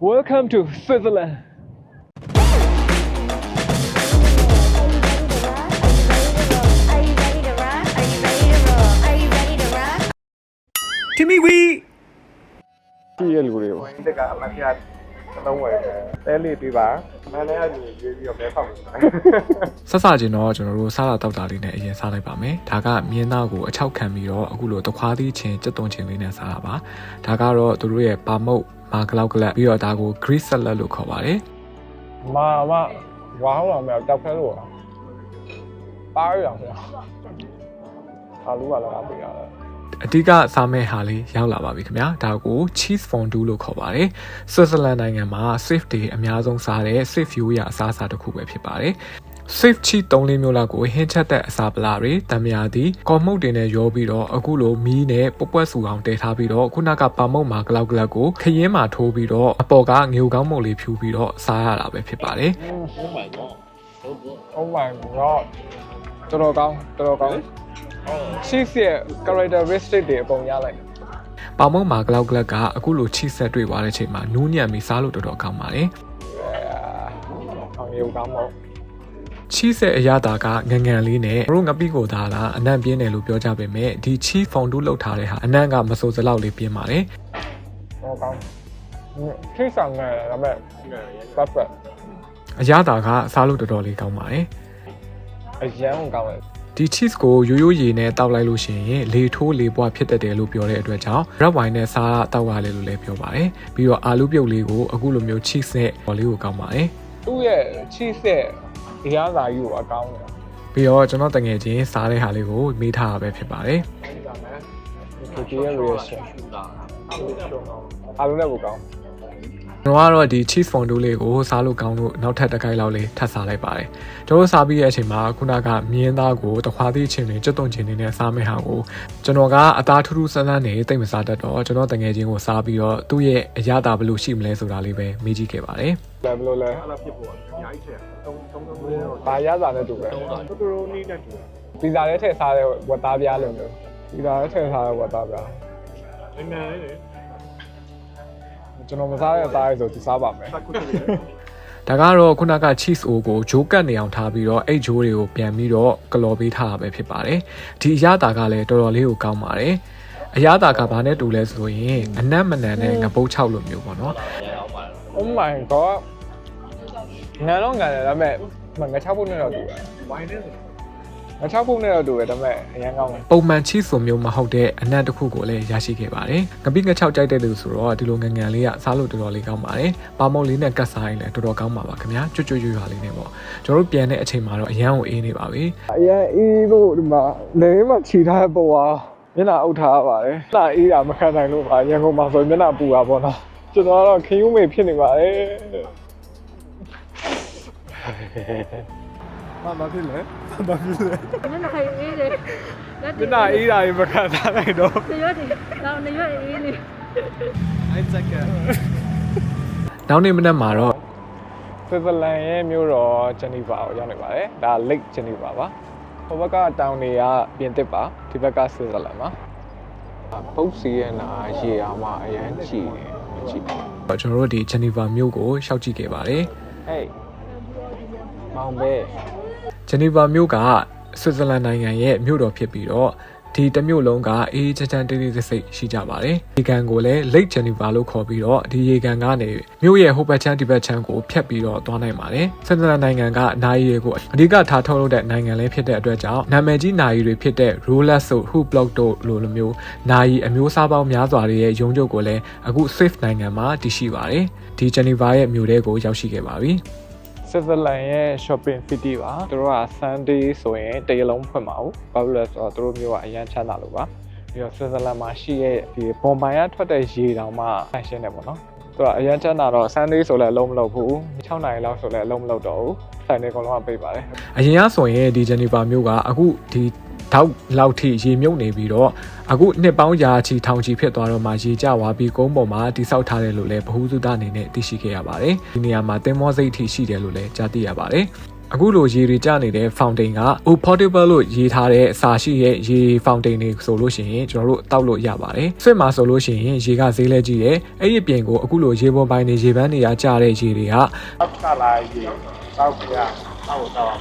Welcome to Switzerland. Are you ready to rock? Are you ready to roll? Are you ready to rock? Timmy Wee ကြည့်ရလူတွေကိုတကအမပြတ်သုံးဝယ်တယ်တဲလေးပြပါမန်လေးကနေရွေးပြီးတော့မဲဖောက်နေတာဆက်စချင်းတော့ကျွန်တော်တို့စားတာတောက်တာလေးနဲ့အရင်စားလိုက်ပါမယ်ဒါကမြင်းသားကိုအချောက်ခံပြီးတော့အခုလိုတခွားသီးချင်းကြက်သွန်ချင်းလေးနဲ့စားတာပါဒါကတော့သူတို့ရဲ့ပါမုတ် မာကလောက်ကလပ်ပြီးတော့ဒါကို Greek salad လို့ခေါ်ပါတယ်မာမဝါဟောင်းအောင်မတောက်ခဲလို့ပါရအောင်ဗျာအာလူကလည်းအပေးရတယ်အဓိကစားမဲ့ဟာလေးရောက်လာပါပြီခင်ဗျာဒါကို cheese fondue လို့ခေါ်ပါတယ် Switzerland နိုင်ငံမှာ safe day အများဆုံးစားတဲ့ safe view ရအစားအစာတစ်ခုပဲဖြစ်ပါတယ် safe cheese ၃လေးမျိုးလောက်ကိုဟင်းချက်တဲ့အစာပလာတွေတံမြာသည်ကော်မှုတ်တင်နဲ့ရောပြီးတော့အခုလိုမီးနဲ့ပွက်ပွက်ဆူအောင်တည်ထားပြီးတော့ခုနကပါမုတ်မှာဂလောက်ကလောက်ကိုခရင်မှာထိုးပြီးတော့အပေါ်ကငေုကောင်းမုတ်လေးဖြူပြီးတော့စားရတာပဲဖြစ်ပါတယ် Oh my god တော်တော်ကောင်းတော်တော်ကောင်း cheese ရဲ့ characteristic တွေအပုံရလိုက်တယ်ပါမုတ်မှာဂလောက်ကလက်ကအခုလို cheese ဆက်တွေ့သွားတဲ့ချိန်မှာနူးညံ့ပြီးစားလို့တော်တော်ကောင်းပါတယ်အောင်ရုပ်ကောင်းမို့ ချီးဆက်အရသာကငငန်လေးနဲ့တို့ငပိကိုသားလားအနံ့ပြင်းတယ်လို့ပြောကြပေမဲ့ဒီချီးဖောင်တူးလောက်ထားတဲ့ဟာအနံ့ကမစိုးစလောက်လေးပြင်းပါတယ်တော်ကောင်းခိဆောင်ငယ်ဒါပေမဲ့ perfect အရသာကစားလို့တော်တော်လေးကောင်းပါတယ်အရန်ကောင်းတယ်ဒီ cheese ကိုရိုးရိုးရည်နဲ့တောက်လိုက်လို့ရှိရင်လေထိုးလေပွားဖြစ်တတ်တယ်လို့ပြောတဲ့အတွက်ကြောင့် red wine နဲ့စားတောက်ရတယ်လို့လည်းပြောပါတယ်ပြီးတော့အာလူပြုတ်လေးကိုအခုလိုမျိုး cheese နဲ့ပေါ်လေးကိုကောင်းပါတယ်သူ့ရဲ့ cheese ရဲ့ အရာသာယူအကောင်းတယ်ပြီးတော့ကျွန်တော်တငယ်ချင်းစားတဲ့ဟာလေးကိုမေးထားတာပဲဖြစ်ပါတယ်ဒီကြီးရဲ့ reaction အားလုံးလည်းကောင်း ကျွန်တော်ကတော့ဒီ cheese fondue လေးကိုစားလို့ကောင်းလို့နောက်ထပ်တစ်ခိုက်လောက်လေးထပ်စားလိုက်ပါတယ်ကျွန်တော်စားပြီးရဲ့အချိန်မှာခုနကမြင်းသားကိုတခွားသီးချင်းတွေကြက်သွန်ချင်းတွေနဲ့စားမယ့်ဟာကိုကျွန်တော်ကအသားထူးထူးဆန်းဆန်းနေတိတ်မစားတတ်တော့ကျွန်တော်တငယ်ချင်းကိုစားပြီးတော့သူ့ရဲ့အရသာဘယ်လိုရှိမလဲဆိုတာလေးပဲမေးကြည့်ခဲ့ပါတယ်တယ်ဘယ်လိုလဲအဲ့ဒါဖြစ်ပေါ်တယ်အများကြီးထည့်သုံးသုံးသုံးလေးတော့ဘာရသာနဲ့တူလဲတော်တော်နီးနဲ့တူပီဇာထဲထည့်စားတဲ့ဝက်သားပြားလိုမျိုးပီဇာထဲထည့်စားတဲ့ဝက်သားပြားတယ်ငယ်လေး ကျွန်တော်မစားတဲ့အသားရဆိုသူစားပါမယ်စက်ကုတ်လေးဒါကတော့ခုနက cheese o ကိုဂျိုးကတ်နေအောင်ထားပြီးတော့အဲ့ဂျိုးတွေကိုပြန်ပြီးတော့ကလော်ပေးထားတာပဲဖြစ်ပါတယ်ဒီအရသာကလည်းတော်တော်လေးကိုကောင်းပါတယ်အရသာကဘာနဲ့တူလဲဆိုရင်အနက်မနန်နဲ့ငပုတ်6လိုမျိုးပေါ့နော် Oh my god ငါတော့ငါတယ်ဒါပေမဲ့ငါချဖို့နဲ့တော့တူတယ်ဝိုင်းနဲ့ဆို ငါချဖို့နဲ့တော့တူတယ်ဒါပေမဲ့အရင်ကောင်းတယ်ပုံမှန်ချီဆိုမျိုးမဟုတ်တဲ့အနံ့တစ်ခုကိုလည်းရရှိခဲ့ပါတယ်။ငပိငချောက်ကြိုက်တဲ့လူဆိုတော့ဒီလိုငငန်လေးကစားလို့တော်တော်လေးကောင်းပါတယ်။ပါမုတ်လေးနဲ့ကတ်စားရင်လည်းတော်တော်ကောင်းပါပါခင်ဗျာ။ကြွကြွရွရွလေးနဲ့ပေါ့။ကျွန်တော်တို့ပြန်တဲ့အချိန်မှာတော့အရန်ကိုအေးနေပါပြီအရင်အေးလို့ဒီမှာလေမှာခြိထားတဲ့ပုံဟာမျက်နှာအုပ်ထားရပါတယ်။နှာအေးတာမခံနိုင်လို့ပါရန်ကုန်မှာဆိုမျက်နှာပူတာပေါ့နော်။ကျွန်တော်ကတော့ခင်းယူမေဖြစ်နေပါတယ်။ ဘာမှဖြစ်လဲဘာဖြစ်လဲမျက်နှာအေးလေလက်မျက်နှာအေးတာကြီးမခံစားနိုင်တော့နေရွက်တွေတော့နေရွက်အေးလေ။နောက်နေ့မနက်မှာတော့ဆွစ်ဇာလန်ရဲ့မြို့တော်ဂျနီဗာကိုရောက်နေပါတယ်။ဒါ Lake Geneva ပါ။ဟိုဘက်ကတောင်တွေကပြင်သစ်ပါ။ဒီဘက်ကဆွစ်ဇာလန်ပါ။ပုတ်စီရဲ့နာရေအောင်မှအရင်ချီနေချီကျွန်တော်တို့ဒီဂျနီဗာမြို့ကိုရှောက်ကြည့်ခဲ့ပါတယ်။ဟေးမောင်ပဲ။ ဂျနီဗာမြို့ကဆွစ်ဇာလန်နိုင်ငံရဲ့မြို့တော်ဖြစ်ပြီးတော့ဒီတစ်မြို့လုံးကအေးချမ်းချမ်းတိတ်တိတ်ဆိတ်ရှိကြပါတယ်။ဒီကန်ကိုလည်း Lake Geneva လို့ခေါ်ပြီးတော့ဒီရေကန်ကနေမြို့ရဲ့ဟိုဘက်ချမ်းဒီဘက်ချမ်းကိုဖြတ်ပြီးတော့သွားနိုင်ပါတယ်။ဆွစ်ဇာလန်နိုင်ငံကနိုင်ရီတွေကိုအဓိကထားထုတ်လုပ်တဲ့နိုင်ငံလည်းဖြစ်တဲ့အတွက်ကြောင့်နာမည်ကြီးနိုင်ရီတွေဖြစ်တဲ့ Rolex တို့ Hublot တို့လိုလိုမျိုးနိုင်ရီအမျိုးအစားပေါင်းများစွာတွေရဲ့ရုံးချုပ်ကိုလည်းအခု Swift နိုင်ငံမှာတည်ရှိပါတယ်။ဒီ Geneva ရဲ့မြို့ထဲကိုရောက်ရှိခဲ့ပါပြီ။ ဆွစ်ဇာလန်ရဲ့ shopping city ပါ။သူတို့က Sunday ဆိုရင်တရလုံးဖွင့်ပါဘူး။ဘာလို့လဲဆိုတော့သူတို့မျိုးကအရန်ချမ်းသာလို့ပါ။ပြီးတော့ဆွစ်ဇာလန်မှာရှိရဲ့ဒီဘွန်ပိုင်ကထွက်တဲ့ရေတောင်မှအရှင်းတယ်ပေါ့နော်။သူကအရန်ချမ်းသာတော့ Sunday ဆိုလည်းအလုံးမလုပ်ဘူး။6နာရီလောက်ဆိုလည်းအလုံးမလုပ်တော့ဘူး။ဆိုင်တွေအကုန်လုံးကပိတ်ပါတယ်။အရင်ကဆိုရင်ဒီဂျနီဗာမြို့ကအခုဒီ တောက်လောက်ထိရေမြုပ်နေပြီးတော့အခုနှစ်ပေါင်းရာချီထောင်ချီဖြစ်သွားတော့မှရေကျသွားပြီးကုန်းပေါ်မှာတိဆောက်ထားတယ်လို့လည်းဗဟုသုတအနေနဲ့သိရှိခဲ့ရပါတယ်ဒီနေရာမှာတင်မောစိတ်ထိရှိတယ်လို့လည်းကြားသိရပါတယ်အခုလိုရေတွေကျနေတဲ့ fountain က O portable လို့ရေးထားတဲ့စာရှိရဲ့ရေ fountain တွေဆိုလို့ရှိရင်ကျွန်တော်တို့တောက်လို့ရပါတယ်။ဆွစ်မှာဆိုလို့ရှိရင်ရေကဈေးလဲကြီးတယ်။အဲ့ဒီအပြင်ကိုအခုလိုရေပေါ်ပိုင်းနေရေပန်းနေရကျတဲ့ရေတွေကအောက်ကလာရေတောက်ပြတောက်တော့အောင်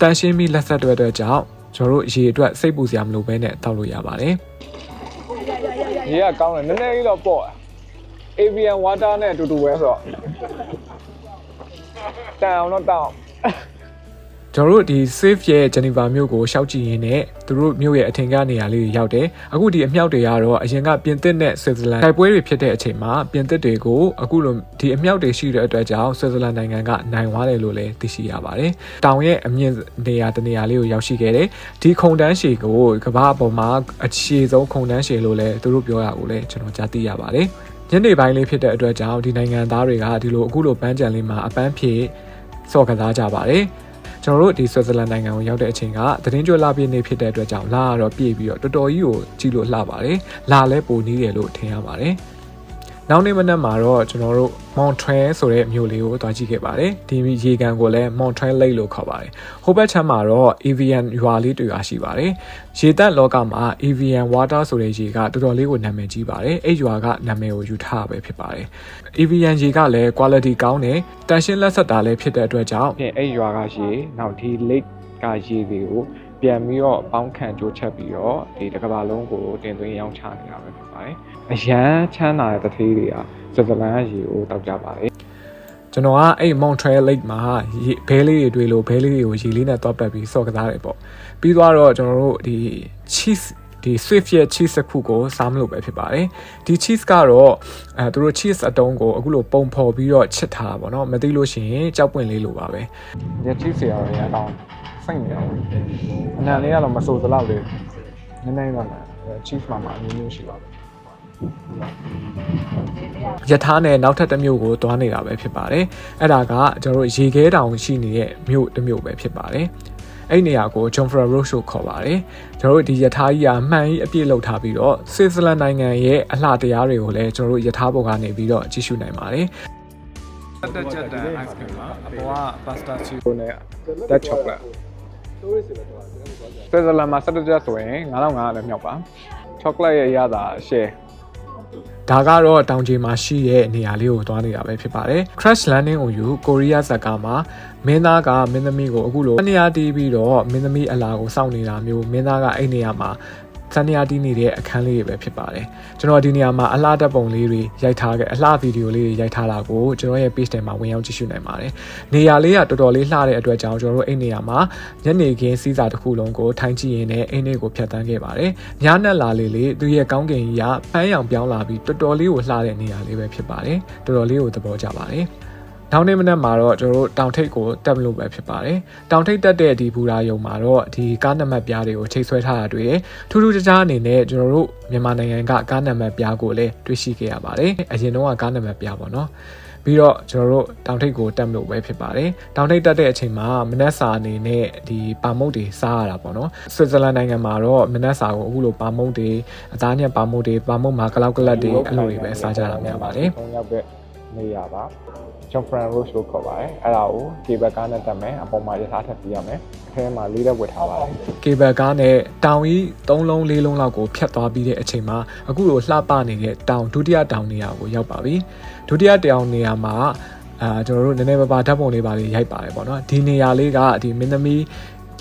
တန်ရှင်းပြီးလက်ဆက်တွဲတွဲကြောင့် ကျွန်တော်တို့ရေအတွက်စိတ်ပူစရာမလိုဘဲနဲ့တောက်လို့ရပါတယ်ရေကကောင်းတယ်နည်းနည်းလေးတော့ပေါ့ avian water နဲ့အတူတူပဲဆိုတော့တန်အောင်တော့တောင်း ကျွန်တော်တို့ဒီ safe ရဲ့ Geneva မြို့ကိုရှောက်ကြည့်ရင်းနဲ့သူတို့မြို့ရဲ့အထင်ကနေရာလေးတွေရောက်တယ်အခုဒီအမြောက်တွေကတော့အရင်ကပြင်သစ်နဲ့ Switzerland တိုက်ပွဲတွေဖြစ်တဲ့အချိန်မှာပြင်သစ်တွေကိုအခုလိုဒီအမြောက်တွေရှိတဲ့အတွက်ကြောင့် Switzerland နိုင်ငံကနိုင်သွားတယ်လို့လည်းသိရှိရပါတယ်တောင်ရဲ့အမြင့်နေရာတနေရာလေးကိုရောက်ရှိခဲ့တယ်ဒီခုံတန်းရှည်ကိုကမ္ဘာအပေါ်မှာအရှည်ဆုံးခုံတန်းရှည်လို့လည်းသူတို့ပြောတာကိုလည်းကျွန်တော်ကြားသိရပါတယ်ညနေပိုင်းလေးဖြစ်တဲ့အတွက်ကြောင့်ဒီနိုင်ငံသားတွေကဒီလိုအခုလိုပန်းကြံလေးမှာအပန်းဖြေစော့ကစားကြပါတယ် ကျွန်တော်တို့ဒီဆွစ်ဇာလန်နိုင်ငံကိုရောက်တဲ့အချိန်ကသတင်းကြွလာပြည့်နေဖြစ်တဲ့အတွက်ကြောင့်လာကတော့ပြည့်ပြီးတော့တော်တော်ကြီးကိုကြည့်လို့လှပါတယ်လာလဲပိုနီးတယ်လို့ထင်ရပါတယ် နောက်နေ့မနက်မှာတော့ကျွန်တော်တို့ Montreal ဆိုတဲ့မြို့လေးကိုသွားကြည့်ခဲ့ပါတယ်ဒီရေကန်ကိုလည်း Montreal Lake လို့ခေါ်ပါတယ်ဟိုဘက်ချမ်းမှာတော့ Evian ရွာလေးတွေ့ရရှိပါတယ်ရေတပ်လောကမှာ Evian Water ဆိုတဲ့ရေကတော်တော်လေးကိုနာမည်ကြီးပါတယ်အဲ့ရွာကနာမည်ကိုယူထားပဲဖြစ်ပါတယ် Evian ရေကလည်း quality ကောင်းတယ်တန်ရှင်းလက်ဆက်တာလည်းဖြစ်တဲ့အတွက်ကြောင့်ဖြင့်အဲ့ရွာကရေနောက်ဒီ lake ကရေတွေကိုပြန်ပြီးတော့ပေါင်းခံကြိုးချက်ပြီးတော့ဒီတစ်ကမ္ဘာလုံးကိုတင်သွင်းရောင်းချနေတာပဲဖြစ်ပါတယ် အရန်ချမ်းသာတဲ့တထေးတွေကဆွစ်ဇာလန်ကရေကိုတောက်ကြပါတယ်ကျွန်တော်ကအဲ့ Montreal Lake မှာရေဘဲလေးတွေတွေ့လို့ဘဲလေးတွေကိုရေလေးနဲ့တွားပတ်ပြီးစော့ကစားတယ်ပေါ့ပြီးသွားတော့ကျွန်တော်တို့ဒီ cheese ဒီ Swift ရဲ့ cheese တစ်ခုကိုစားမလို့ပဲဖြစ်ပါတယ်ဒီ cheese ကတော့အဲသူတို့ cheese အတုံးကိုအခုလိုပုံဖော်ပြီးတော့ချစ်ထားတာပေါ့နော်မသိလို့ရှိရင်ကြောက်ပွင့်လေးလိုပါပဲညချီစီရရအောင်စိတ်နေအောင်အနံလေးကတော့မဆိုသလောက်လေးနည်းနည်းတော့လည်း cheese မှာမှာအမျိုးမျိုးရှိပါဘူး ယထာနဲ့နောက်ထပ်တစ်မျိုးကိုတွားနေတာပဲဖြစ်ပါတယ်အဲ့ဒါကကျွန်တော်တို့ရေခဲတောင်ရှိနေတဲ့မြို့တစ်မြို့ပဲဖြစ်ပါတယ်အဲ့ဒီနေရာကို John Ferrer Road လို့ခေါ်ပါတယ်ကျွန်တော်တို့ဒီယထာကြီးကမှန်ကြီးအပြည့်လောက်ထားပြီးတော့ဆွစ်ဇာလန်နိုင်ငံရဲ့အလှတရားတွေကိုလည်းကျွန်တော်တို့ယထာဘုတ်ကနေပြီးတော့ကြည့်ရှုနိုင်ပါတယ်တက်ချက်တန် ice cream ပါအပေါ်က pasta cheese ကိုနဲ့ that chocolate ဆွစ်ဇာလန်မှာ17ချက်ဆိုရင်9500လည်းမြောက်ပါ chocolate ရဲ့အရသာ share ဒါကတော့တောင်ကြီးမှာရှိတဲ့နေရာလေးကိုသွားနေတာပဲဖြစ်ပါတယ် Crash Landing ကိုယူကိုရီးယားဇာကာမှာမင်းသားကမင်းသမီးကိုအခုလိုနေရာတီးပြီးတော့မင်းသမီးအလာကိုစောင့်နေတာမျိုးမင်းသားကအဲ့နေရာမှာ စနေရာတီးနေတဲ့အခန်းလေးတွေပဲဖြစ်ပါတယ်ကျွန်တော်ဒီနေရာမှာအလားတက်ပုံလေးတွေရိုက်ထားခဲ့အလားဗီဒီယိုလေးတွေရိုက်ထားတာကိုကျွန်တော်ရဲ့ page ထဲမှာဝင်ရောက်ကြည့်ရှုနိုင်ပါတယ်နေရာလေးကတော်တော်လေးလှတဲ့အတွက်ကြောင့်ကျွန်တော်တို့အဲ့နေရာမှာညနေခင်းစီးစာတစ်ခုလုံးကိုထိုင်းကြည့်ရင်းနဲ့အိမ်လေးကိုဖြတ်တန်းခဲ့ပါတယ်ညနက်လာလေးလေးသူရဲ့ကောင်းကင်ကြီးကပန်းရောင်ပြောင်းလာပြီးတော်တော်လေးကိုလှတဲ့နေရာလေးပဲဖြစ်ပါတယ်တော်တော်လေးကိုသဘောကျပါတယ် နောက်နေ့မနက်မှာတော့ကျွန်တော်တို့တောင်ထိပ်ကိုတက်မလို့ပဲဖြစ်ပါတယ်။တောင်ထိပ်တက်တဲ့ဒီဘူရာယုံမှာတော့ဒီကားနံပါတ်ပြားတွေကိုချိတ်ဆွဲထားတာတွေ့တယ်။ထူးထူးခြားခြားအနေနဲ့ကျွန်တော်တို့မြန်မာနိုင်ငံကကားနံပါတ်ပြားကိုလည်းတွေ့ရှိခဲ့ရပါတယ်။အရင်တော့ကကားနံပါတ်ပြားပေါ့နော်။ပြီးတော့ကျွန်တော်တို့တောင်ထိပ်ကိုတက်မလို့ပဲဖြစ်ပါတယ်။တောင်ထိပ်တက်တဲ့အချိန်မှာမနက်စာအနေနဲ့ဒီပါမုတ်တွေစားရတာပေါ့နော်။ဆွစ်ဇာလန်နိုင်ငံမှာတော့မနက်စာကိုအခုလိုပါမုတ်တွေအသားညက်ပါမုတ်တွေပါမုတ်မှာကလောက်ကလတ်တွေအဲ့လိုတွေပဲစားကြတာများပါတယ်။၃ရောက်တဲ့နေရပါ John Fran Roche လို့ခေါ်ပါတယ်အဲ့ဒါကို cable ကားနဲ့တက်မယ်အပေါ်မှာရထားထပ်ပြရမယ်အထဲမှာလေးတဲ့ဝတ်ထားပါတယ်ကေဘယ်ကားနဲ့တောင်ကြီး၃လုံး၄လုံးလောက်ကိုဖြတ်သွားပြီးတဲ့အချိန်မှာအခုလိုလှပနေတဲ့တောင်ဒုတိယတောင်နေရာကိုရောက်ပါပြီဒုတိယတောင်နေရာမှာအာကျွန်တော်တို့နည်းနည်းပါးပါဓာတ်ပုံလေးပါလေးရိုက်ပါတယ်ပေါ့နော်ဒီနေရာလေးကဒီမင်းသမီး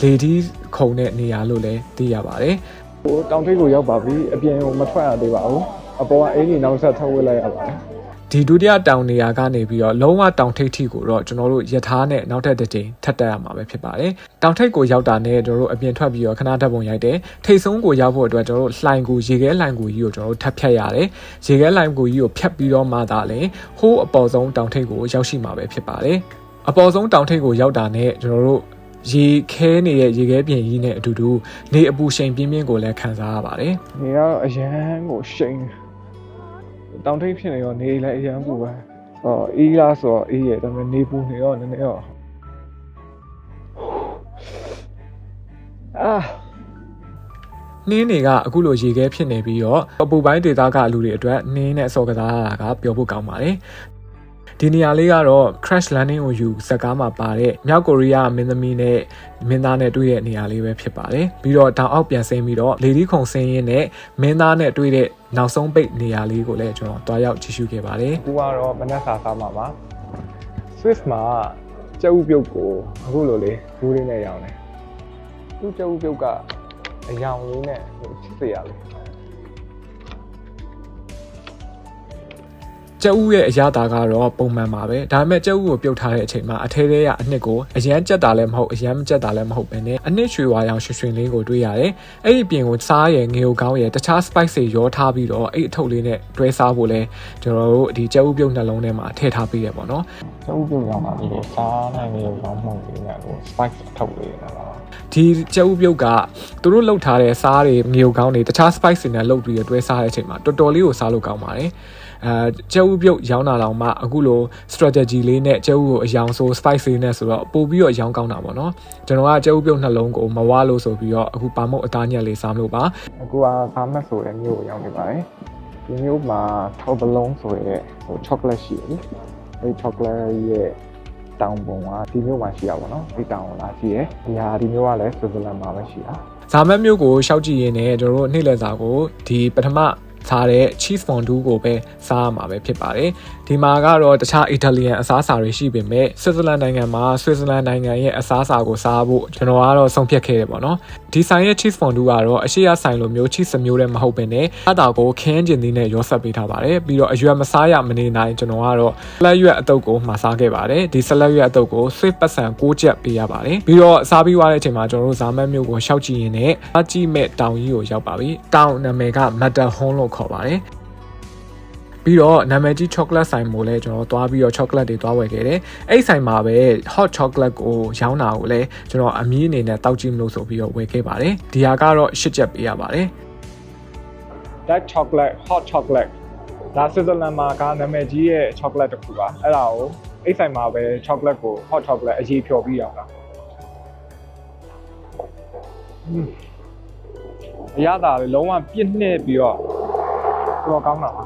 လေဒီခုံတဲ့နေရာလို့လည်းသိရပါတယ်ဟိုတောင်ထိပ်ကိုရောက်ပါပြီအပြင်ကိုမထွက်ရသေးပါဘူးအပေါ်ကအင်ကြီးနောက်ဆက်ထုတ်ဝေးလိုက်ရပါတယ် ဒီဒုတိယတောင်နေရာကနေပြီးတော့လုံးဝတောင်ထိပ်ထိကိုတော့ကျွန်တော်တို့ယထာနဲ့နောက်ထပ်တစ်ကြိမ်ထပ်တက်ရမှာပဲဖြစ်ပါတယ်။တောင်ထိပ်ကိုရောက်တာနဲ့ကျွန်တော်တို့အပြင်ထွက်ပြီးတော့ခဏဓာတ်ပုံရိုက်တယ်။ထိပ်ဆုံးကိုရောက်ဖို့အတွက်ကျွန်တော်တို့လှိုင်ကိုရေခဲလှိုင်ကိုကြီးကိုကျွန်တော်တို့ထပ်ဖြတ်ရတယ်။ရေခဲလှိုင်ကိုကြီးကိုဖြတ်ပြီးတော့မှသာလေဟိုးအပေါ်ဆုံးတောင်ထိပ်ကိုရောက်ရှိမှာပဲဖြစ်ပါတယ်။အပေါ်ဆုံးတောင်ထိပ်ကိုရောက်တာနဲ့ကျွန်တော်တို့ရေခဲနေတဲ့ရေခဲပြင်ကြီးနဲ့အတူတူနေအပူရှိန်ပြင်းပြင်းကိုလည်းခံစားရပါတယ်နေကတော့အရန်ကိုရှိန် တောင်ထိပ်ဖြစ်နေရောနေလည်းအရန်ပူပဲဟောအေးလားဆိုတော့အေးရဲ့ဒါပေမဲ့နေပူနေတော့နည်းနည်းတော့အာနှင်းတွေကအခုလိုရေခဲဖြစ်နေပြီးတော့အပူပိုင်းဒေသကလူတွေအတွက်နှင်းနဲ့အစော်ကစားရတာကပြောဖို့ကောင်းပါတယ်။ ဒီဒီနေရာလေးကတော့ Crash Landing on You ဇာတ်ကားမှာပါတဲ့မြောက်ကိုရီးယားမင်းသမီးနဲ့မင်းသားနဲ့တွေ့တဲ့နေရာလေးပဲဖြစ်ပါတယ်ပြီးတော့တောင်အောက်ပြန်ဆင်းပြီးတော့လေဒီခုံဆင်းရင်းနဲ့မင်းသားနဲ့တွေ့တဲ့နောက်ဆုံးပိတ်နေရာလေးကိုလည်းကျွန်တော်တွားရောက်ကြည့်ရှုခဲ့ပါတယ်အခုကတော့မနက်စာစားမှာပါ Swiss မှာကျုပ်ပြုတ်ကိုအခုလိုလေးဘူးလေးနဲ့ရောင်းတယ်သူကျုပ်ပြုတ်ကအယောင်လေးနဲ့ဟိုချစ်စရာလေး ကျက်ဥရဲ့အရသာကတော့ပုံမှန်ပါပဲဒါပေမဲ့ကျက်ဥကိုပြုတ်ထားတဲ့အချိန်မှာအထဲထဲကအနှစ်ကိုအရန်ကြက်တာလည်းမဟုတ်အရန်မကြက်တာလည်းမဟုတ်ပဲねအနှစ်ရွှေဝါရောင်ရွှင်ရွှင်လေးကိုတွေ့ရတယ်အဲ့ဒီပြင်ကိုစားရယ်ငေကိုကောင်းရယ်တခြား spice တွေရောထားပြီးတော့အဲ့အထုပ်လေးနဲ့တွဲစားဖို့လဲကျွန်တော်တို့ဒီကျက်ဥပြုတ်နှလုံးထဲမှာထည့်ထားပေးရပေါ့နော်ကျုပ်ပြုတ်ရောင်းတာဒီလိုစားနိုင်နေရောင်းမှုလေးနဲ့ဟို spice ထုတ်လေးနဲ့လား ဒီကျက်ဥပြုတ်ကသူတို့လှုပ်ထားတဲ့စားတွေငေကိုကောင်းတွေတခြား spice တွေနဲ့လှုပ်ပြီးတော့တွဲစားတဲ့အချိန်မှာတော်တော်လေးကိုစားလို့ကောင်းပါတယ်အဲကျဲဥပြုတ်ရောင်းတာတော့မှအခုလို strategy လေးနဲ့ကျဲဥကိုအယောင်ဆို spice လေးနဲ့ဆိုတော့ပို့ပြီးတော့ရောင်းကောင်းတာပေါ့နော်ကျွန်တော်ကကျဲဥပြုတ်နှလုံးကိုမဝါလို့ဆိုပြီးတော့အခုပါမုတ်အသားညက်လေးစားမလို့ပါအခုကဘာမတ်ဆိုတဲ့မျိုးကိုရောက်နေပါတယ်ဒီမျိုးမှာထောက်ပလုံးဆိုရဲဟို chocolate ရှိတယ်အဲဒီ chocolate ရဲ့ တောင်ပုံကဒီမျိုးမှာရှိရပါတော့ဒီတောင်လာရှိရဒီဟာဒီမျိုးကလည်း Switzerland မှာပဲရှိတာဇာမတ်မျိုးကိုရှောက်ကြည့်ရင်းနဲ့ကျွန်တော်တို့နေ့လည်စာကိုဒီပထမ စားတဲ့ cheese fondue ကိုပဲစားရမှာပဲဖြစ်ပါတယ်ဒီမှာကတော့တခြား Italian အစားအစာတွေရှိပေမဲ့ Switzerland နိုင်ငံမှာ Switzerland နိုင်ငံရဲ့အစားအစာကိုစားဖို့ကျွန်တော်ကတော့ဆုံးဖြတ်ခဲ့တယ်ပေါ့နော်ဒီဆိုင်ရဲ့ cheese fondue ကတော့အရှိရဆိုင်လိုမျိုး cheese မျိုးနဲ့မဟုတ်ဘဲနဲ့အတာကိုခင်းကျင်သီးနဲ့ရောဆက်ပေးထားပါတယ်ပြီးတော့အရွက်မစားရမနေနိုင်ကျွန်တော်ကတော့လက်ရွက်အတုပ်ကိုမှာစားခဲ့ပါတယ်ဒီဆက်လက်ရွက်အတုပ်ကို swift ပတ်စံ6ချက်ပေးရပါတယ်ပြီးတော့စားပြီးသွားတဲ့အချိန်မှာကျွန်တော်တို့ဇာမတ်မျိုးကိုရှောက်ကြည့်ရင်းနဲ့အကြည့်မဲ့တောင်ကြီးကိုရောက်ပါပြီတောင်နာမည်က Matterhorn လို့ခေါ်ပါတယ်ပြီးတော့နာမည်ကြီး chocolate ဆိုင်မို့လဲကျွန်တော်သွားပြီးတော့ chocolate တွေသွားဝယ်ခဲ့တယ်။အဲ့ဆိုင်မှာပဲ hot chocolate ကိုရောင်းတာကိုလည်းကျွန်တော်အမီးအနေနဲ့တောက်ကြည့်မလို့ဆိုပြီးတော့ဝယ်ခဲ့ပါတယ်။ဒီဟာကတော့၈ချက်ပေးရပါတယ် dark chocolate hot chocolate ဒါ Switzerland မှာကနာမည်ကြီးရဲ့ chocolate တစ်ခုပါအဲ့ဒါကိုအိတ်ဆိုင်မှာပဲ chocolate ကို hot chocolate အရေးဖြော်ပြီးရောင်းတာอืมအရသာလေလုံးဝပြည့်နှစ်ပြီးတော့ တော်ကောင်းတာပါ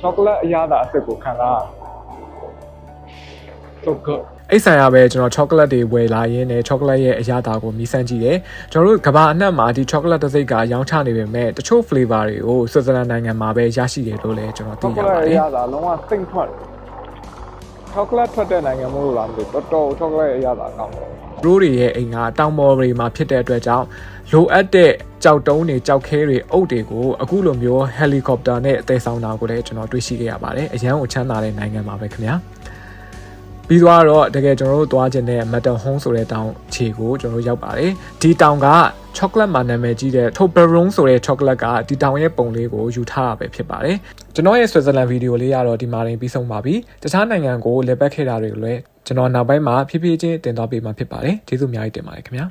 chocolate အရသာအစ်စ်ကိုခံစားရ so good ။အဲ့ဆိုင်ကပဲကျွန်တော် chocolate တွေဝယ်လာရင်းနဲ့ chocolate ရဲ့အရသာကိုမြည်ဆန်းကြည့်တယ်။ကျွန်တော်တို့ကဘာအနှံ့မှာဒီ chocolate တစ်စိတ်ကရောင်းချနေပေမဲ့တချို့ flavor တွေကို Switzerland နိုင်ငံမှာပဲရရှိတယ်လို့လည်းကျွန်တော်သိရပါ chocolate တအယ်ရသာလုံးဝစိတ်ထွက်တယ် chocolate ထွက်တဲ့နိုင်ငံမို့လို့လားမသိဘူးတော်တော် chocolate အရသာကောင်းတယ် ဘရိုးတွေရဲ့အိမ်ကတောင်ပေါ်တွေမှာဖြစ်တဲ့အတွက်ကြောင့်လိုအပ်တဲ့ကြောက်တုံးတွေကြောက်ခဲတွေအုပ်တွေကိုအခုလိုမျိုးဟယ်လီကော်ပတာနဲ့အသေးဆောင်တာကိုလည်းကျွန်တော်တွေ့ရှိခဲ့ရပါတယ်အရန်ကိုချမ်းသာတဲ့နိုင်ငံမှာပဲခင်ဗျာပြီးသွားတော့တကယ်ကျွန်တော်တို့သွားခြင်းတဲ့ Metal Home ဆိုတဲ့တောင်ခြေကိုကျွန်တော်တို့ရောက်ပါတယ်ဒီတောင်က chocolate မှာနာမည်ကြီးတဲ့ Toblerone ဆိုတဲ့ chocolate ကဒီတောင်ရဲ့ပုံလေးကိုယူထားတာပဲဖြစ်ပါတယ်ကျွန်တော်ရဲ့ Switzerland video လေးကတော့ဒီမှာတင်ပြီးဆုံးပါပြီတခြားနိုင်ငံကိုလက်ပတ်ခဲ့တာတွေကိုလည်း ကျွန်တော်နောက်ပိုင်းမှာဖြည်းဖြည်းချင်းတင်သွားပေးမှာဖြစ်ပါတယ်ကျေးဇူးအများကြီးတင်ပါတယ်ခင်ဗျာ